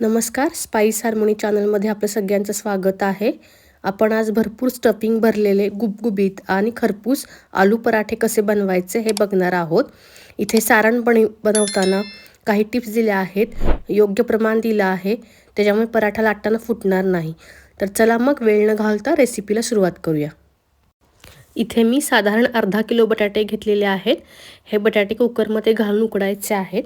नमस्कार spice harmony चॅनलमध्ये आपलं सगळ्यांचं स्वागत आहे. आपण आज भरपूर स्टफिंग भरलेले गुबगुबीत आणि खरपूस आलू पराठे कसे बनवायचे हे बघणार आहोत. इथे सारण बन बनवताना काही टिप्स दिल्या आहेत योग्य प्रमाण दिलं आहे त्याच्यामुळे पराठा लाटताना फुटणार नाही. तर चला मग वेळ न घालता रेसिपीला सुरुवात करूया. इथे मी साधारण अर्धा किलो बटाटे घेतलेले आहेत. हे बटाटे कुकरमध्ये घालून उकडायचे आहेत.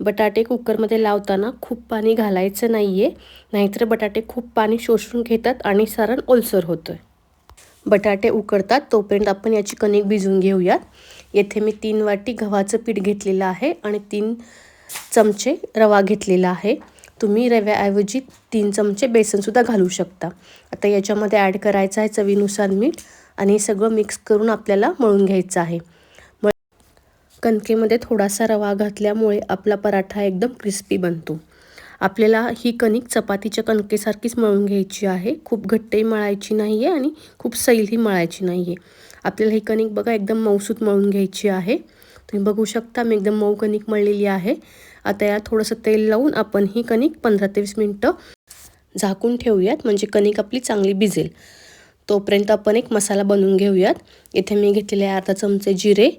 बटाटे कुकरमध्ये लावताना खूप पाणी घालायचं नाही आहे नाहीतर बटाटे खूप पाणी शोषून घेतात आणि सारण ओलसर होतं आहे बटाटे उकडतात तोपर्यंत आपण याची कणिक भिजून घेऊयात. येथे मी तीन वाटी गव्हाचं पीठ घेतलेलं आहे आणि तीन चमचे रवा घेतलेला आहे. तुम्ही रव्याऐवजी तीन चमचे बेसनसुद्धा घालू शकता. आता याच्यामध्ये ॲड करायचं आहे चवीनुसार मीठ आणि सगळं मिक्स करून आपल्याला मळून घ्यायचं आहे. कणकेमध्ये थोडासा रवा घातल्यामुळे आपला पराठा एकदम क्रिस्पी बनतो. आपल्याला ही कणिक चपातीच्या कणकेसारखीच मळून घ्यायची आहे. खूप घट्टही मळायची नाही आहे आणि खूप सैलही मळायची नाही आहे आपल्याला ही कणिक बघा एकदम मऊसूत मळून घ्यायची आहे. तुम्ही बघू शकता मी एकदम मऊ कणिक मळलेली आहे. आता यात थोडंसं तेल लावून आपण ही कणिक पंधरा ते वीस मिनटं झाकून ठेवूयात. म्हणजे कणिक आपली चांगली भिजेल. तोपर्यंत आपण एक मसाला बनवून घेऊयात. इथे मी घेतलेले अर्धा चमचे जिरे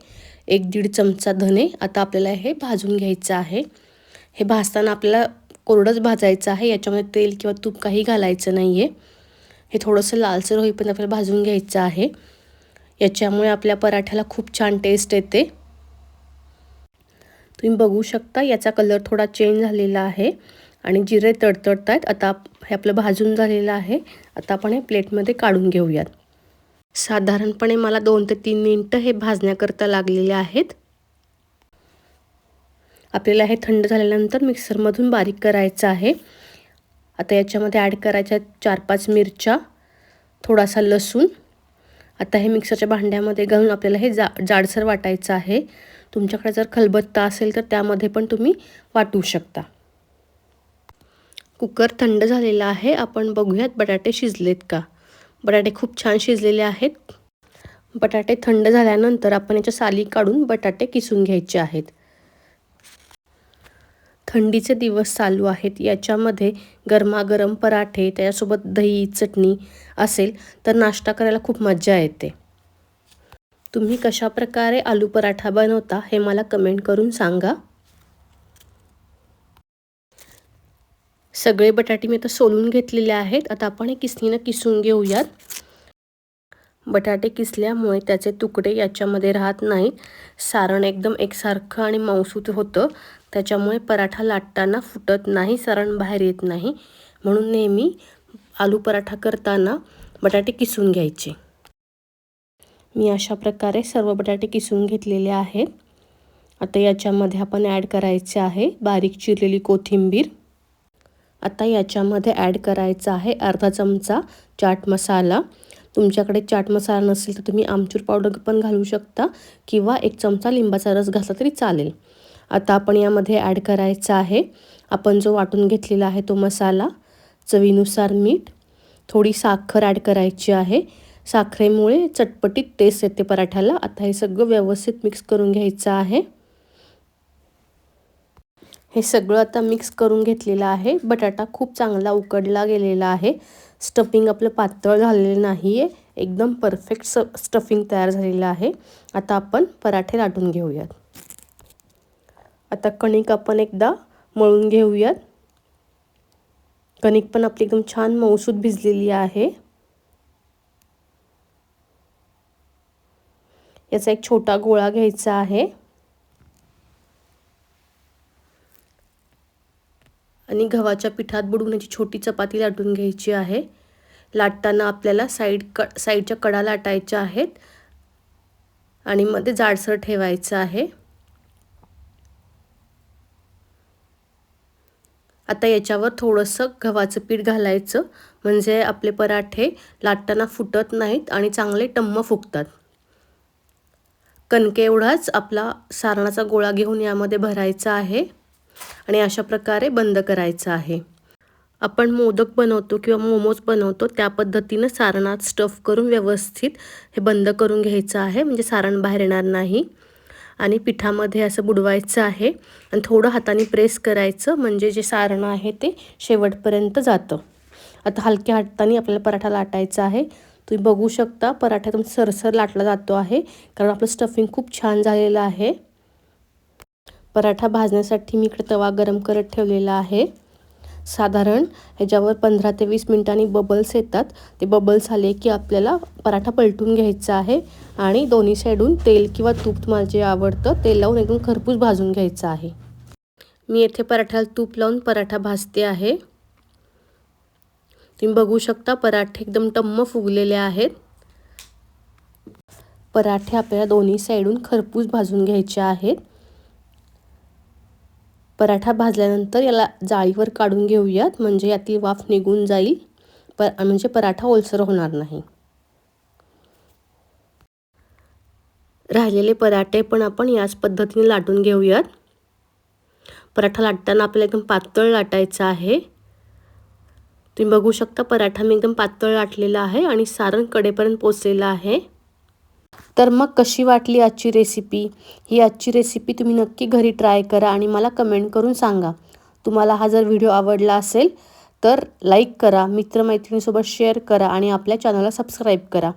एक दीड चमचा धने आता आपल्याला हे भाजून घ्यायचं आहे. हे भाजताना आपल्याला कोरडंच भाजायचं आहे याच्यामध्ये तेल किंवा तूप काही घालायचं नाही आहे हे थोडंसं लालसर होईपर्यंत आपल्याला भाजून घ्यायचं आहे. याच्यामुळे आपल्या पराठ्याला खूप छान टेस्ट येते. तुम्ही बघू शकता याचा कलर थोडा चेंज झालेला आहे आणि जिरे तडतडत आहेत आता हे आपलं भाजून झालेलं आहे. आता आपण हे प्लेटमध्ये काढून घेऊयात. साधारणपणे मला दोन ते तीन मिनटं हे भाजण्याकरता लागलेले आहेत. आपल्याला हे थंड झाल्यानंतर मिक्सरमधून बारीक करायचं आहे. आता याच्यामध्ये ॲड करायच्या चार पाच मिरच्या थोडासा लसूण. आता हे मिक्सरच्या भांड्यामध्ये घालून आपल्याला हे जा जाडसर वाटायचं आहे. तुमच्याकडे जर खलबत्ता असेल तर त्यामध्ये पण तुम्ही वाटू शकता. कुकर थंड झालेला आहे. आपण बघूयात बटाटे शिजलेत का? बटाटे खूप छान शिजलेले आहेत. बटाटे थंड झाल्यानंतर आपण याच्या साली काढून बटाटे किसून घ्यायचे आहेत. थंडीचे दिवस चालू आहेत. याच्यामध्ये गरमागरम पराठे त्याच्यासोबत दही चटणी असेल तर नाश्ता करायला खूप मजा येते. तुम्ही कशा प्रकारे आलू पराठा बनवता हे मला कमेंट करून सांगा. सगळे बटाटे मी आता सोलून घेतलेले आहेत. आता आपण हे किसणीनं किसून घेऊयात. बटाटे किसल्यामुळे त्याचे तुकडे याच्यामध्ये राहत नाहीत सारण एकदम एकसारखं आणि मौसूत होतं. त्याच्यामुळे पराठा लाटताना फुटत नाही सारण बाहेर येत नाही. म्हणून नेहमी आलू पराठा करताना बटाटे किसून घ्यायचे. मी अशा प्रकारे सर्व बटाटे किसून घेतलेले आहेत. आता याच्यामध्ये आपण ॲड करायचे आहे बारीक चिरलेली कोथिंबीर. आता याच्यामध्ये ॲड करायचा आहे अर्धा चमचा चाट मसाला. तुमच्याकडे चाट मसाला नसेल तर तुम्ही आमचूर पावडर पण घालू शकता किंवा एक चमचा लिंबाचा रस घातला तरी चालेल. आता आपण यामध्ये ॲड करायचा आहे. आपण जो वाटून घेतलेला आहे तो मसाला चवीनुसार मीठ थोडी साखर ॲड करायची आहे. साखरेमुळे चटपटीत टेस्ट येते पराठ्याला. आता हे सगळं व्यवस्थित मिक्स करून घ्यायचं आहे. हे सगळं आता मिक्स करून घेतलेलं आहे. बटाटा खूप चांगला उकडला गेलेला आहे. स्टफिंग आपलं पातळ झालेलं नाही आहे एकदम परफेक्ट स स्टफिंग तयार झालेलं आहे. आता आपण पराठे लाटून घेऊयात. आता कणिक आपण एकदा मळून घेऊयात. कणिक पण आपली एकदम छान मऊसूद भिजलेली आहे. याचा एक छोटा गोळा घ्यायचा आहे. आणि गव्हाच्या पिठात बुडवून याची छोटी चपाती लाटून घ्यायची आहे. लाटताना आपल्याला साईड क साईडच्या कडा लाटायच्या आहेत. आणि मध्ये जाडसर ठेवायचं आहे. आता याच्यावर थोडंसं गव्हाचं पीठ घालायचं. म्हणजे आपले पराठे लाटताना फुटत नाहीत आणि चांगले टम्म फुगतात. कणके एवढाच आपला सारणाचा गोळा घेऊन यामध्ये भरायचा आहे. आणि अशा प्रकारे बंद करायचं आहे. आपण मोदक बनवतो किंवा मोमोज बनवतो त्या पद्धतीनं सारणात स्टफ करून व्यवस्थित हे बंद करून घ्यायचं आहे. म्हणजे सारण बाहेर येणार नाही. आणि पिठामध्ये असं बुडवायचं आहे. आणि थोडं हाताने प्रेस करायचं. म्हणजे जे सारण आहे ते शेवटपर्यंत जातं. आता हलक्या हाताने आपल्याला पराठा लाटायचा आहे. तुम्ही बघू शकता पराठा सरसर लाटला जातो आहे. कारण आपलं स्टफिंग खूप छान झालेलं आहे. पराठा भाजण्यासाठी मी इकडे तवा गरम करत ठेवलेला आहे. साधारण ह्याच्यावर पंधरा ते वीस मिनिटांनी बबल्स येतात. ते बबल्स आले की आपल्याला पराठा पलटून घ्यायचा आहे आणि दोन्ही साईडून तेल किंवा तूप तुम्हाला जे आवडतं ते लावून एकदम खरपूस भाजून घ्यायचं आहे. मी येथे पराठ्याला तूप लावून पराठा भाजते आहे. तुम्ही बघू शकता पराठे एकदम टम्म फुगलेले आहेत. पराठे आपल्याला दोन्ही साईडून खरपूस भाजून घ्यायचे आहेत. पराठा भाजल्यानंतर याला जाळीवर काढून घेऊयात म्हणजे यातील वाफ निघून जाईल. पर म्हणजे पराठा ओलसर होणार नाही. राहिलेले पराठे पण आपण याच पद्धतीने लाटून घेऊयात. पराठा लाटताना आपल्याला एकदम पातळ लाटायचं आहे. तुम्ही बघू शकता पराठा मी एकदम पातळ लाटलेला आहे आणि सारण कडेपर्यंत पोचलेला आहे. तर मग कशी वाटली आजची रेसिपी ही आजची रेसिपी तुम्ही नक्की घरी ट्राय करा आणि मला कमेंट करून सांगा. तुम्हाला हा जर व्हिडिओ आवडला असेल तर लाईक करा मित्रमैत्रिणीसोबत शेअर करा आणि आपल्या चॅनलला सबस्क्राईब करा.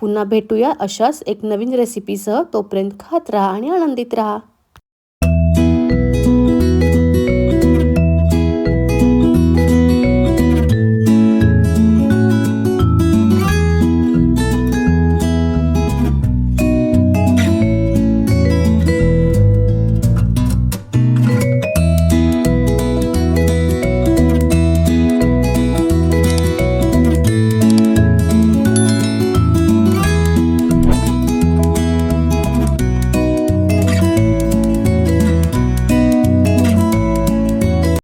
पुन्हा भेटूया अशाच एक नवीन रेसिपीसह तोपर्यंत खात राहा आणि आनंदित राहा.